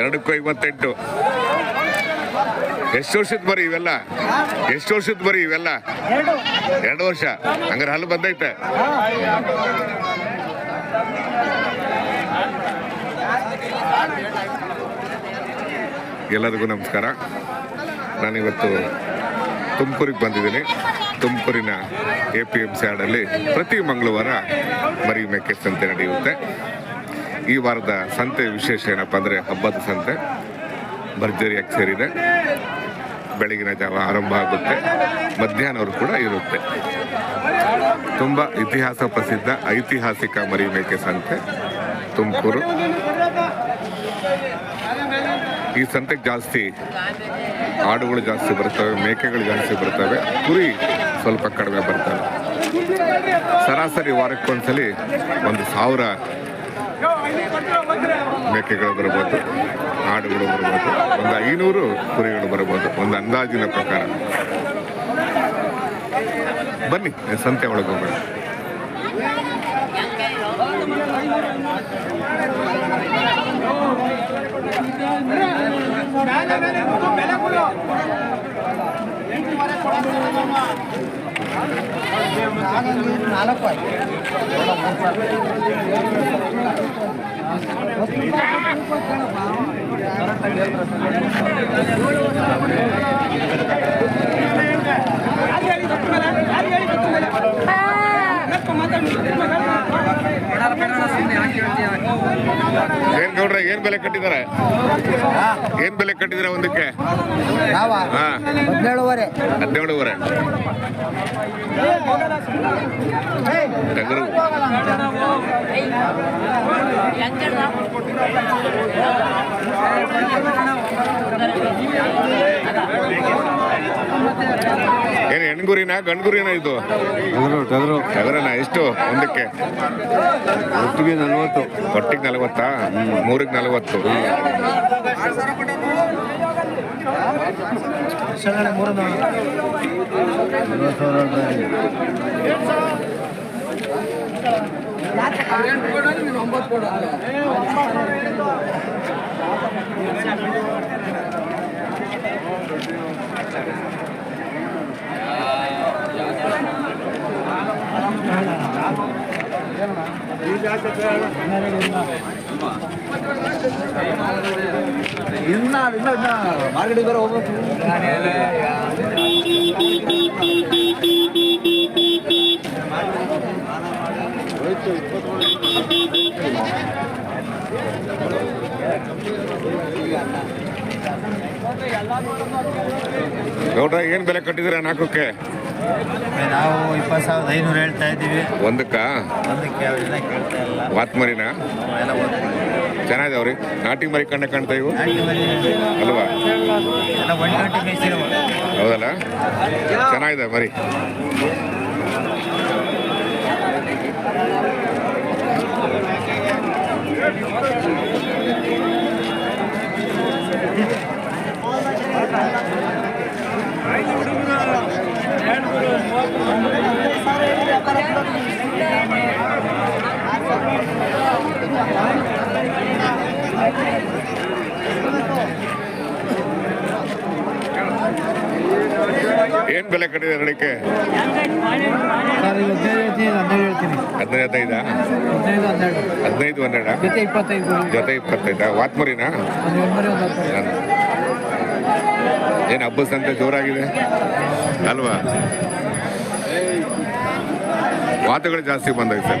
ಎರಡಕ್ಕೂ ಐವತ್ತೆಂಟು ಎಷ್ಟು ವರ್ಷದ ಬರೀ ಇವೆಲ್ಲ? ಎಷ್ಟು ವರ್ಷದ ಬರೀ ಇವೆಲ್ಲ? ಎರಡು ವರ್ಷ. ಹಂಗಾರೆ ಹಲ್ಲು ಬಂದೈತೆ. ಎಲ್ಲರಿಗೂ ನಮಸ್ಕಾರ. ನಾನಿವತ್ತು ತುಮಕೂರಿಗೆ ಬಂದಿದ್ದೀನಿ. ತುಮಕೂರಿನ ಎ ಪಿ ಎಂ ಸಿ ಆಡಲ್ಲಿ ಪ್ರತಿ ಮಂಗಳವಾರ ಮರಿ ಮೇಕೆ ಸಂತೆ ನಡೆಯುತ್ತೆ. ಈ ವಾರದ ಸಂತೆ ವಿಶೇಷ ಏನಪ್ಪ ಅಂದರೆ ಹಬ್ಬದ ಸಂತೆ. ಭರ್ಜರಿಯಾಗಿ ಸೇರಿದೆ ಬೆಳಗಿನ ಜಾವ ಆರಂಭ ಆಗುತ್ತೆ. ಮಧ್ಯಾಹ್ನವರು ಕೂಡ ಇರುತ್ತೆ. ತುಂಬ ಇತಿಹಾಸ ಪ್ರಸಿದ್ಧ ಐತಿಹಾಸಿಕ ಮರಿಮೇಕೆ ಸಂತೆ ತುಮಕೂರು. ಈ ಸಂತೆಗೆ ಜಾಸ್ತಿ ಆಡುಗಳು ಜಾಸ್ತಿ ಬರ್ತವೆ, ಮೇಕೆಗಳು ಜಾಸ್ತಿ ಬರ್ತವೆ. ಕುರಿ ಸ್ವಲ್ಪ ಕಡಿಮೆ ಬರ್ತವೆ. ಸರಾಸರಿ ವಾರಕ್ಕೊಂದ್ಸಲಿ ಒಂದು ಸಾವಿರ ಮೇಕೆಗಳು ಬರ್ಬೋದು, ಆಡುಗಳು ಬರ್ಬೋದು, ಒಂದು ಐನೂರು ಕುರಿಗಳು ಬರ್ಬೋದು, ಒಂದು ಅಂದಾಜಿನ ಪ್ರಕಾರ. ಬನ್ನಿ, ಸಂತೆ ಒಳಗೆ ಹೋಗೋಣ. ನಾಲ್ಕು ಏನ್ ಗೌಡ್ರ ಏನ್ ಬೆಲೆ ಕಟ್ಟಿದ್ದಾರೆ? ಏನ್ ಬೆಲೆ ಕಟ್ಟಿದಿರ ಒಂದಕ್ಕೆ? ಹದಿನೇಳುವರೆ. ಹದಿನೇಳುವರೆ. ಟಗರು. ಏನು ಹೆಣ್ಗುರಿನಾ ಗಂಡ್ಗುರಿನ ಇದು? ಟಗರು ಇದು ಟಗರನ ಎಷ್ಟು? ಒಂದಕ್ಕೆ? ಒಟ್ಟಿಗೆ ನಲ್ವತ್ತು. ಒಟ್ಟಿಗೆ ನಲವತ್ತಾ? ಮೂರಿಗೆ ನಲವತ್ತು. ಸಗಣಿ ಮೂರು ನಲ್ವತ್ತು ಸಾವಿರ ರೂಪಾಯಿ ಇನ್ನ ಇನ್ನ ಇನ್ನ ಮಾರ್ಕೆಟಿಗೆ ಬರೋ ಹೋಗ್ಬೇಕು ಏನ್ ಬೆಲೆ ಕಟ್ಟಿದ್ದೀರಾ ನಾಲ್ಕಕ್ಕೆ? ನಾವು ಇಪ್ಪತ್ತು ಸಾವಿರದ ಐನೂರು ಹೇಳ್ತಾ ಇದ್ದೀವಿ. ಒಂದಕ್ಕ? ಒಂದಕ್ಕೆ ಅವ್ರು ಜನ ಕೇಳ್ತಾ ಇಲ್ಲ. ವಾತ್ಮರಿನ ಎಲ್ಲ ಚೆನ್ನಾಗಿದಾವ್ರಿ. ನಾಟಿ ಮರಿ ಕಂಡ ಕಾಣ್ತಾ ಇವು? ಅಲ್ವಾ? ಎಲ್ಲ ಒಂದು ಗಂಟೆ ಬೇಯಿಸಿರೋ ಹೌದಲ್ಲ? ಚೆನ್ನಾಗಿದೆ ಮರಿ ಏನ್ ಬೆಲೆ ಸರ್ ಈಗ ಹದಿನೈದು ಹದಿನೈದು? ಹದಿನೈದು, ಹನ್ನೆರಡು? ಜೊತೆ ಇಪ್ಪತ್ತೈದು? ವಾತ್ಮರಿನಾ? ಏನು ಹಬ್ಬದ ಸಂತೆ ಜೋರಾಗಿದೆ? ಅಲ್ವಾ? ಮಾತುಗಳು ಜಾಸ್ತಿ ಬಂದೈತೆ. ಸರ್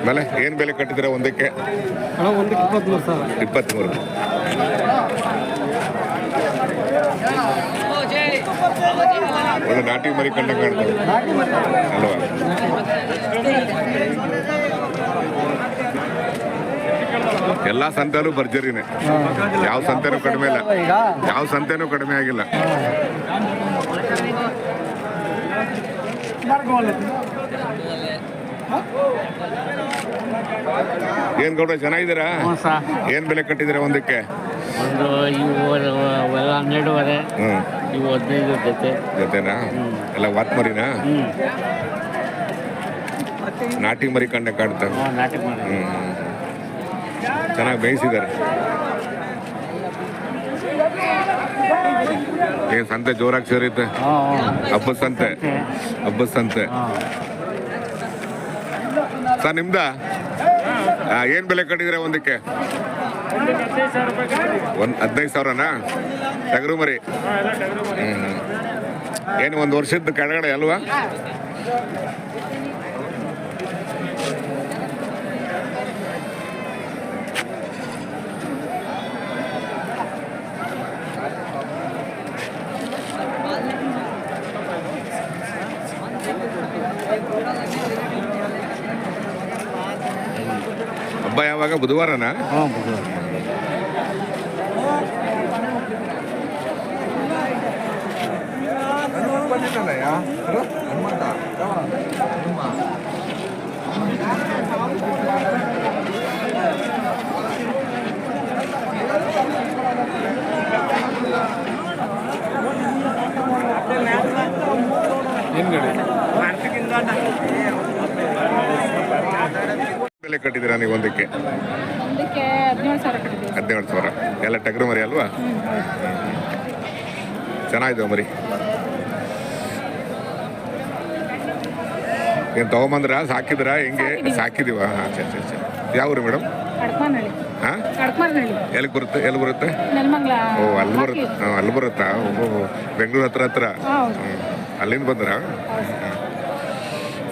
ಆಮೇಲೆ ಏನು ಬೆಲೆ ಕಟ್ಟಿದ್ದೀರಾ ಒಂದಕ್ಕೆ? ಇಪ್ಪತ್ತ್ಮೂರು ಒಂದು ನಾಟಿ ಮರಿ ಕಂಡ ಅಲ್ವಾ? ಎಲ್ಲ ಸಂತೆಯಲ್ಲೂ ಭರ್ಜರಿನೇ. ಯಾವ ಸಂತೆನೂ ಕಡಿಮೆ ಇಲ್ಲ. ಯಾವ ಸಂತೆನೂ ಕಡಿಮೆ ಆಗಿಲ್ಲ. ಏನ್ ಗೌಡ ಚೆನ್ನಾಗಿದ್ದೀರಾ? ಏನ್ ಬೆಲೆ ಕಟ್ಟಿದ್ದೀರಾ ಒಂದಕ್ಕೆ? ಒಂದು ಇವು ಅವೆಲ್ಲ ಹನ್ನೆರಡುವರೆ ಇವು ಹದಿನೈದು ಜೊತೆ. ಜೊತೆನಾ? ಎಲ್ಲ ವಾತ್ ಮರಿನಾ? ನಾಟಿ ಮರಿ ಕಂಡ ಕಾಡ್ತ ಹ್ಞೂ ನಾಟಿ ಚೆನ್ನಾಗಿ ಬೇಯಿಸಿದ್ದಾರೆ. ಏನ್ ಸಂತೆ ಜೋರಾಗಿ ಸೇರಿತ್ತೆ ಹಬ್ಬ ಹಬ್ಬದ ಸಂತೆ. ಹಬ್ಬದ ಸಂತೆ. ಸರ್, ನಿಮ್ದ? ಏನ್ ಬೆಲೆ ಕಟ್ಟಿದ್ರೆ ಒಂದಕ್ಕೆ? ಒಂದ್ ಹದಿನೈದು ಸಾವಿರನಾ? ಟಗರು ಮರಿ. ಏನು, ಒಂದು ವರ್ಷದ ಕೆಳಗಡೆ ಅಲ್ವಾ? ಹಬ್ಬ ಯಾವಾಗ? ಬುಧವಾರನಾ? ಹಾಂ ಬುಧವಾರ. ಬೆಲೆ ಕಟ್ಟಿದ್ದೀರಾ ನೀವು ಒಂದಕ್ಕೆ? ಹದಿನೇಳು ಸಾವಿರ ಎಲ್ಲ ಟಗರು ಮರಿ ಅಲ್ವಾ? ಚೆನ್ನಾಗಿದೆ ಮರಿ. ಏನು ತಗೊಂಬಂದ್ರ? ಸಾಕಿದ್ರಾ ಹೆಂಗೆ? ಸಾಕಿದೀವ ಹಾಂ ಸರಿ ಯಾವ ಊರು ಮೇಡಮ್? ಹಾಂ? ಎಲ್ಲಿಗೆ ಬರುತ್ತೆ? ಎಲ್ಲಿ ಬರುತ್ತೆ? ಓ ಅಲ್ಲಿ ಬರುತ್ತೆ ಹಾಂ ಅಲ್ಲಿ ಬರುತ್ತಾ? ಓ ಬೆಂಗಳೂರು ಹತ್ರ ಹತ್ರ? ಅಲ್ಲಿಂದ ಬಂದ್ರಾ?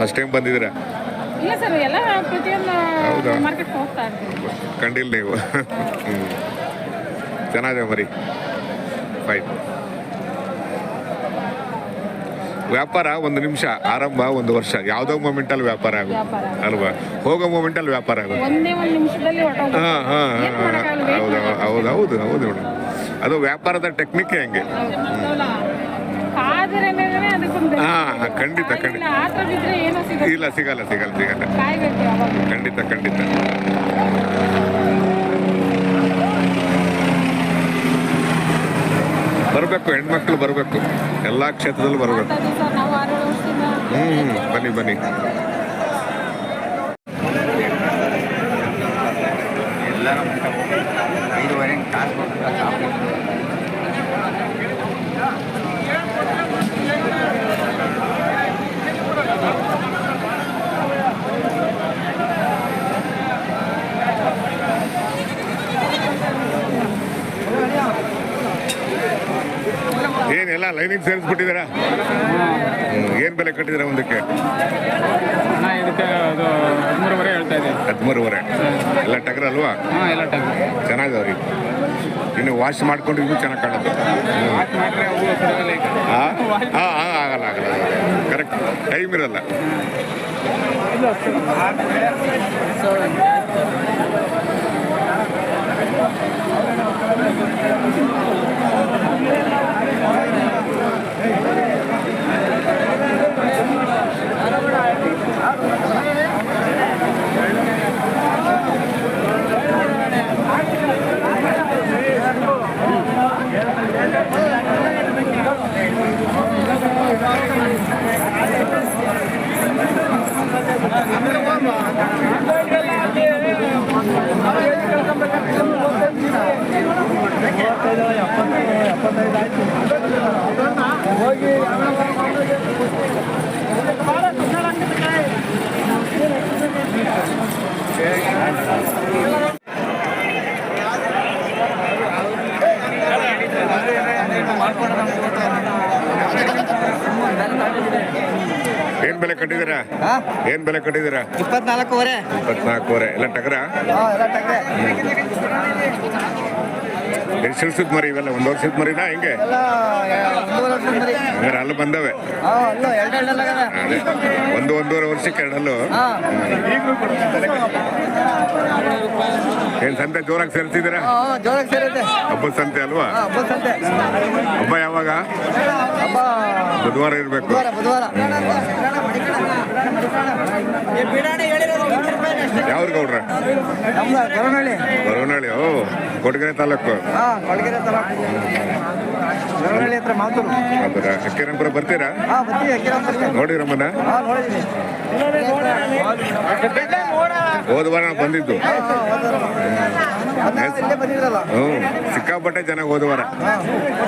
ಫಸ್ಟ್ ಟೈಮ್ ಬಂದಿದ್ದೀರಾ? ಇಲ್ಲ ಸರ್ ಎಲ್ಲ ಪ್ರತಿಯೊಂದು ಮಾರ್ಕೆಟ್ ಹೋಗ್ತಾ ಇರ್ತೀವಿ ಕಂಡಿಲ್ಲ ನೀವು. ಹ್ಞೂ ಚೆನ್ನಾಗಿದೆ ಮರಿ. ಫೈನ್ ವ್ಯಾಪಾರ ಒಂದು ನಿಮಿಷ ಆರಂಭ ಒಂದು ವರ್ಷ. ಯಾವುದೋ ಮೂಮೆಂಟಲ್ಲಿ ವ್ಯಾಪಾರ ಆಗುತ್ತೆ. ಅಲ್ವಾ? ಹೋಗೋ ಮೂಮೆಂಟಲ್ಲಿ ವ್ಯಾಪಾರ ಆಗುತ್ತೆ. ಹಾಂ ಹಾಂ wait ಹೌದು ಹೌದು ಹೌದು ಹೌದು ಅದು ವ್ಯಾಪಾರದ ಟೆಕ್ನಿಕ್ ಹೆಂಗೆ. ಹಾಂ ಖಂಡಿತ ಖಂಡಿತ. ಇಲ್ಲ, ಸಿಗಲ್ಲ ಸಿಗಲ್ಲ ಸಿಗಲ್ಲ. ಖಂಡಿತ ಖಂಡಿತ. ಬರಬೇಕು ಹೆಣ್ಮಕ್ಳು ಬರಬೇಕು. ಎಲ್ಲ ಕ್ಷೇತ್ರದಲ್ಲೂ ಬರಬೇಕು. ಹ್ಮ್. ಬನ್ನಿ ಬನ್ನಿ. ಎಲ್ಲ ಲೈನಿಂಗ್ ಸೇರಿಸ್ಬಿಟ್ಟಿದ್ದೀರಾ? ಏನು ಬೆಲೆ ಕಟ್ಟಿದ್ದೀರಾ ಒಂದಕ್ಕೆ? ಹದಿಮೂರುವರೆ ಹೇಳ್ತಾ ಹದಿಮೂರುವರೆ. ಎಲ್ಲ ಟಗರ್ ಅಲ್ವಾ? ಎಲ್ಲ ಇನ್ನು ವಾಶ್ ಮಾಡ್ಕೊಂಡು ಇನ್ನೂ ಚೆನ್ನಾಗಿ ಕಾಣುತ್ತೆ. ಹಾಂ ಹಾಂ ಆಗಲ್ಲ ಆಗಲ್ಲ ಕರೆಕ್ಟ್ ಟೈಮ್ ಇರಲ್ಲ. Thank you. ಕಟ್ಟಿದ್ದೀರಾ? ಹಾಂ? ಏನ್ ಬೆಲೆ ಕಟ್ಟಿದ್ದೀರಾ? ಇಪ್ಪತ್ನಾಲ್ಕೂವರೆ. ಇಪ್ಪತ್ನಾಲ್ಕೂವರೆ. ಎಲ್ಲ ಟಗರ? ಎಷ್ಟು ಮರಿ ಇವೆಲ್ಲ? ಒಂದು ವರ್ಷದ ಮರಿನಾ ಹೆಂಗೆ? ಹಂಗಾರೆ ಅಲ್ಲಿ ಬಂದವೆ. ಅದೇ. ಒಂದು ಒಂದೂವರೆ ವರ್ಷಕ್ಕೆ ಎರಡಲ್ಲೂ ಏನ್ ಸಂತೆ ಜೋರಾಗಿ ಸೇರ್ತಿದ್ದೀರಾ ಹಬ್ಬದ ಸಂತೆ ಅಲ್ವಾ? ಹಬ್ಬ ಯಾವಾಗ? ಬುಧವಾರ ಇರಬೇಕು. ಬುಧವಾರ ಬುಧವಾರ. ಯಾವ ಗೌಡ್ರ? ಬರವನಹಳ್ಳಿ ಓ ಕೊಡಗೆರೆ ತಾಲೂಕು. ಹೌದಾ? ಅಕ್ಕಿರಂಪುರ ಬರ್ತೀರಾ? ನೋಡಿರಮ್ಮನ ಹೋದ ವಾರ ಬಂದಿದ್ದು ಹಾಂ ಹಾಂ ಇಲ್ಲೇ ಬಂದಿದ್ರಲ್ಲ ಹ್ಞೂ ಸಿಕ್ಕಾಪಟ್ಟೆ ಜನ ಹೋದವರ.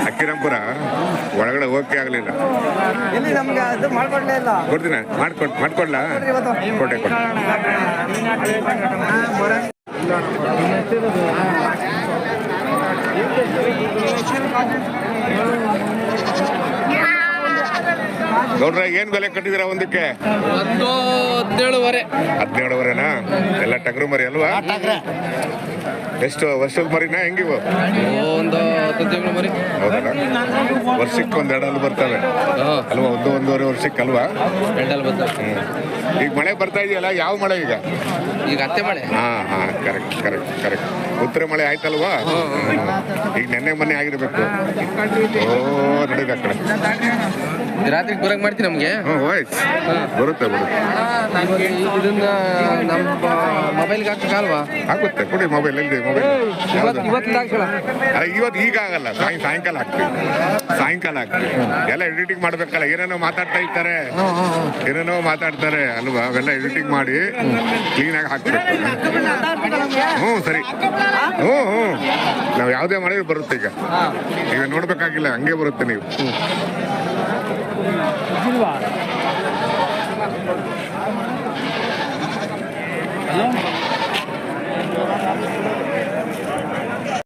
ಅಕ್ಕಿರಂಪುರ ಒಳಗಡೆ ಹೋಗಕ್ಕೆ ಆಗಲಿಲ್ಲ. ಕೊಡ್ತೀನ ಮಾಡ್ಕೊಡ್ ಮಾಡ್ಕೊಡ್ಲಾ? ಕೊಟ್ಟೆ ಕೊಟ್ಟೆ. ಗೌಡ್ರ ಏನ್ ಬೆಲೆ ಕಟ್ಟಿದಿರ ಒಂದಕ್ಕೆ? ಒಂದು ಹದಿನೇಳುವರೆ. ಹದಿನೇಳುವರೆನಾ? ಎಲ್ಲ ಟಗರು ಮರಿ ಅಲ್ವಾ? ಎಷ್ಟು ವರ್ಷದ ಮರಿನಾ ಹೆಂಗಿವು ಒಂದು ಹತ್ತು ಮರಿ. ಹೌದಲ್ಲ? ವರ್ಷಕ್ಕೆ ಒಂದ್ ಎರಡಲ್ಲಿ ಬರ್ತವೆ ಅಲ್ವಾ ಒಂದು ಒಂದೂವರೆ ವರ್ಷಕ್ಕೆ ಅಲ್ವಾ? ಎರಡಲ್ಲಿ ಬರ್ತವೆ. ಹ್ಮ್. ಈಗ ಮಳೆ ಬರ್ತಾ ಇದೆಯಲ್ಲ ಯಾವ ಮಳೆ ಈಗ? ಈಗ ಅತ್ತೆ ಮಳೆ. ಹಾ ಹಾ ಕರೆಕ್ಟ್ ಕರೆಕ್ಟ್ ಕರೆಕ್ಟ್ ಉತ್ತರ ಮಳೆ ಆಯ್ತಲ್ವಾ? ಈಗ ನೆನ್ನೆ ಮೊನ್ನೆ ಆಗಿರ್ಬೇಕು. ಓ ನಡೀದ ಕಡೆ. ರಾತ್ರಿ ಬರಕ್ ಮಾಡ್ತೀನಿ ನಮಗೆ? ಹ್ಞೂ ವಾಯ್ಸ್ ಬರುತ್ತೆ ಬರುತ್ತೆ. ಇದನ್ನ ನಮ್ಮ ಮೊಬೈಲ್ಗೆ ಹಾಕಲ್ವಾ ಆಗುತ್ತೆ ಕೊಡಿ ಮೊಬೈಲ್ ಎಲ್ಲಿ ಮೊಬೈಲ್ ಇವತ್ತು ಇವತ್ತಿಂದ ಹಾಕ್ಸೋಣ ಅಲ್ಲ ಇವತ್ತು ಈಗ ಆಗಲ್ಲ ಸಾಯಂ ಸಾಯಂಕಾಲ ಆಗ್ತೀವಿ ಸಾಯಂಕಾಲ ಆಗ್ತೀವಿ ಎಲ್ಲ ಎಡಿಟಿಂಗ್ ಮಾಡ್ಬೇಕಲ್ಲ ಏನೇನೋ ಮಾತಾಡ್ತಾ ಇರ್ತಾರೆ. ಏನೇನೋ ಮಾತಾಡ್ತಾರೆ. ಅಲ್ವಾ? ಅವೆಲ್ಲ ಎಡಿಟಿಂಗ್ ಮಾಡಿ ಕ್ಲೀನಾಗಿ ಹಾಕ್ಬೇಕು ಹ್ಞೂ ಸರಿ. ಹ್ಞೂ ಹ್ಞೂ ನಾವು ಯಾವುದೇ ಮಾಡಿದ್ರೆ ಬರುತ್ತೆ ಈಗ. ಈಗ ನೋಡ್ಬೇಕಾಗಿಲ್ಲ, ಹಂಗೆ ಬರುತ್ತೆ ನೀವು. ಹ್ಞೂ